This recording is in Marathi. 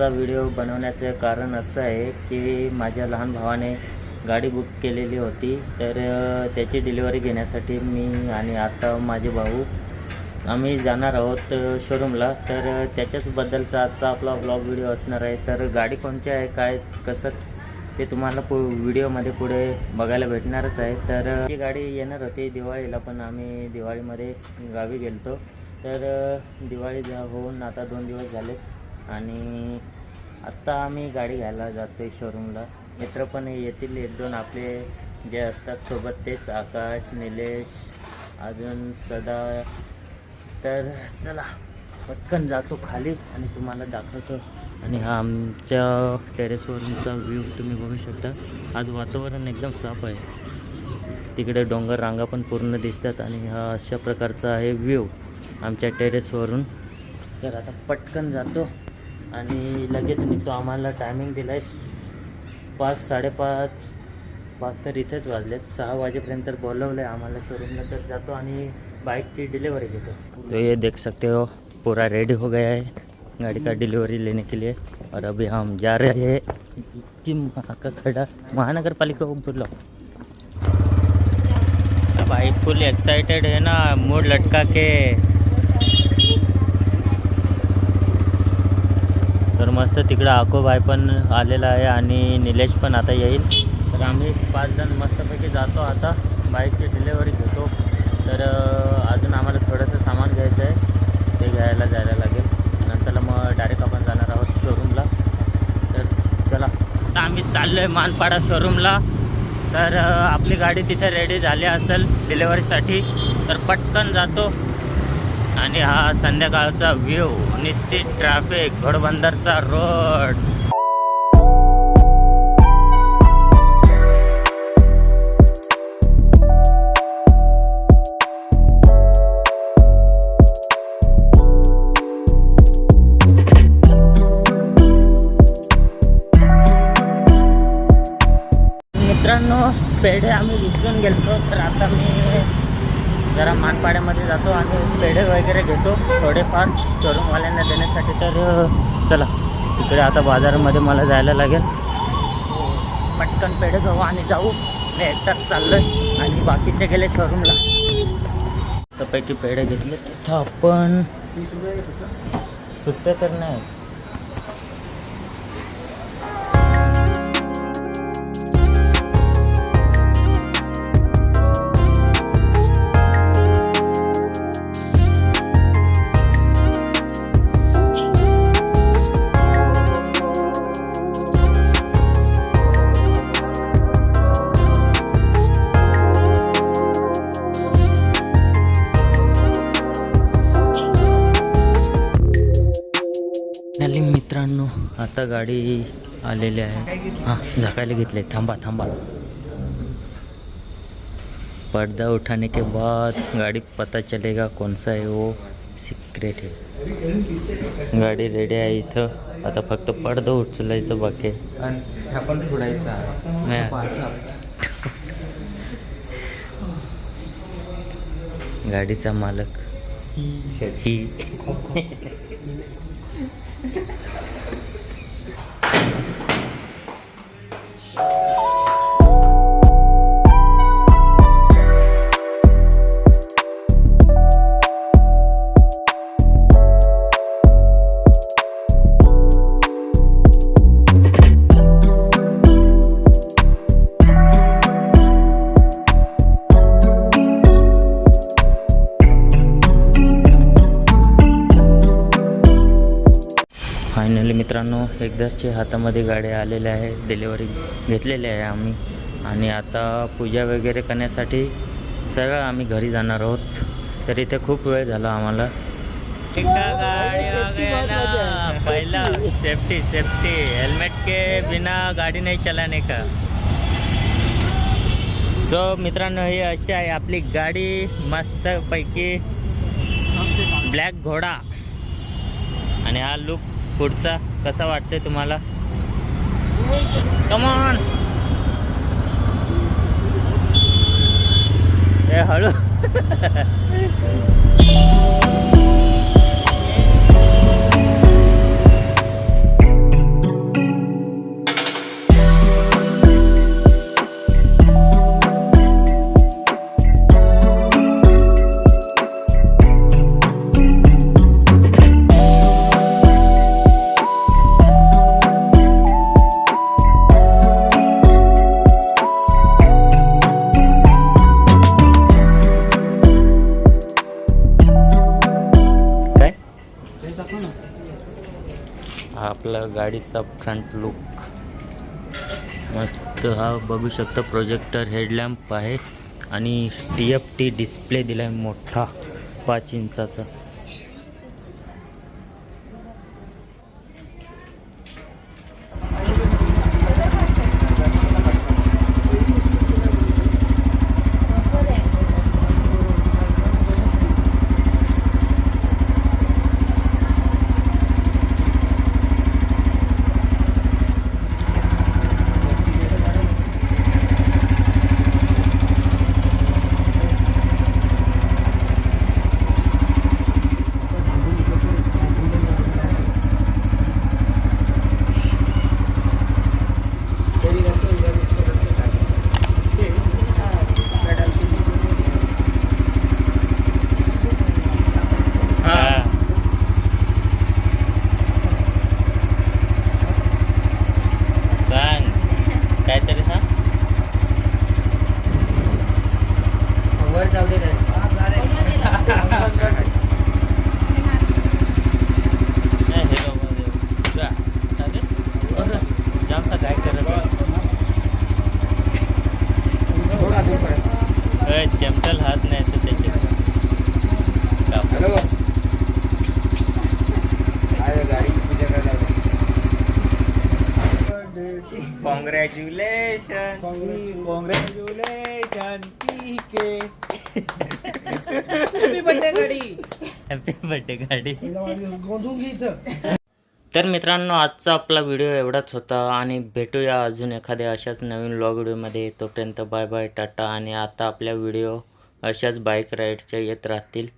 आजचा व्हिडिओ बनवण्याचं कारण असं आहे की माझ्या लहान भावाने गाडी बुक केलेली होती. तर त्याची डिलिव्हरी घेण्यासाठी मी आणि आता माझे भाऊ आम्ही जाणार आहोत शोरूमला. तर त्याच्याचबद्दलचा आजचा आपला ब्लॉग व्हिडिओ असणार आहे. तर गाडी कोणची आहे काय कसं ते तुम्हाला पु व्हिडिओमध्ये पुढे बघायला भेटणारच आहे. तर ती गाडी येणार होती दिवाळीला पण आम्ही दिवाळीमध्ये गावी गेलतो. तर दिवाळी जा होऊन आता दोन दिवस झाले आणि आत्ता आम्ही गाडी घ्यायला जातो आहे शोरूमला मित्र पण येतील एक दोन आपले जे असतात सोबत तेच आकाश निलेश अजून सदा. तर चला पटकन जातो खाली आणि तुम्हाला दाखवतो. आणि हा आमच्या टेरेसवरूनचा व्ह्यू तुम्ही बघू शकता. आज वातावरण एकदम साफ आहे. तिकडे डोंगर रांगा पण पूर्ण दिसतात आणि हा अशा प्रकारचा आहे व्ह्यू आमच्या टेरेसवरून तर आता पटकन जातो. आणि लगेच निघतो. आम्हाला टायमिंग दिला आहे पाच साडेपाच. पाच तर इथेच वाजलेत. सहा वाजेपर्यंत बोलवलं आहे आम्हाला शोरूमला तर जातो आणि बाइक की डिलीवरी घेतो. तो ये देख सकते हो पूरा रेडी हो गया है. गाड़ी का डिलीवरी लेने के लिए. और अभी हम जा रहे हैं इतनी महा का खड़ा महानगर पालिका को बोलो भाई फुल एक्साइटेड है ना मूड लटका के तर मस्त तिकडं आकोबाई पण आलेला आहे आणि निलेश पण आता येईल. तर आम्ही पाच जण मस्तपैकी जातो आता. बाईकची डिलेवरी घेतो. तर अजून आम्हाला थोडंसं सामान घ्यायचं आहे. ते घ्यायला जायला लागेल. नंतर मग डायरेक्ट आपण जाणार आहोत शोरूमला तर चला. आता आम्ही चाललो आहे मानपाडा शोरूमला तर आपली गाडी तिथे रेडी झाली असेल डिलेवरीसाठी तर पटकन जातो. आणि हा संध्याकाळचा व्ह्यू निश्चित ट्रॅफिक घोडबंदरचा रोड मित्रांनो पेढे आम्ही विसरून गेलो तर आता मी जरा मानपाड्यामध्ये जातो आणि पेढे वगैरे घेतो. थोडेफार शोरूमवाल्यांना देण्यासाठी तर चला. तिकडे आता बाजारामध्ये मला जायला लागेल. पटकन पेढे घेऊ आणि जाऊ. मी एकटाच चाललो आहे आणि बाकीचे गेले शोरूमला. त्यापैकी पेढे घेतले. तिथं आपण सुट्टे तर नाही. आता गाडी आलेली आहे. हां झाकायला घेतले थांबा थांबा. पर्दा उठाने के बाद गाड़ी पता चलेगा कौन सा है वो सिक्रेट है. गाडी रेडी आहे इथं. आता फक्त पडदा उचलायचं बाकी आहे. पण फोडायचा. गाडीचा मालक. ही. मित्रांनो एकदाचच्या हातामध्ये गाड्या आलेल्या आहे डिलेवरी घेतलेली आहे आम्ही. आणि आता पूजा वगैरे करण्यासाठी सगळं आम्ही घरी जाणार आहोत. तर इथे खूप वेळ झाला आम्हाला. पहिला सेफ्टी सेफ्टी हेल्मेट के बिना गाडी नाही चलाने का? सो मित्रांनो हे अशी आहे आपली गाडी. मस्तपैकी ब्लॅक घोडा. आणि हा लुक पुढचा कसा वाटतंय तुम्हाला? कमॉन ए हळू. आपला गाडीचा फ्रंट लुक मस्त हा बघू शकता प्रोजेक्टर हेडलॅम्प आहे आणि टी एफ टी डिस्प्ले दिला आहे मोठा पाच इंचाचा सांग काहीतरी सांग वर जाऊ दे नाही हे बाबा रे. जा. अरे, अरे, जामसा काय करत आहे? थोडा दूरपर्यंत अय, चमटल हात नाही तर त्याचे काप. हॅलो काय गाडीची पूजा करायला congratulation congratulation PK happy birthday गडी हॅपी बर्थडे गाडी गोंधून घ्यायचं तर मित्रांनो आजचा आपला व्हिडिओ एवढाच होता आणि भेटूया अजून एखाद्या अशाच नवीन व्लॉग व्हिडिओमध्ये. तोपर्यंत बाय बाय टाटा. आणि आता आपल्या व्हिडिओ अशाच बाईक राईडच्या येत राहतील.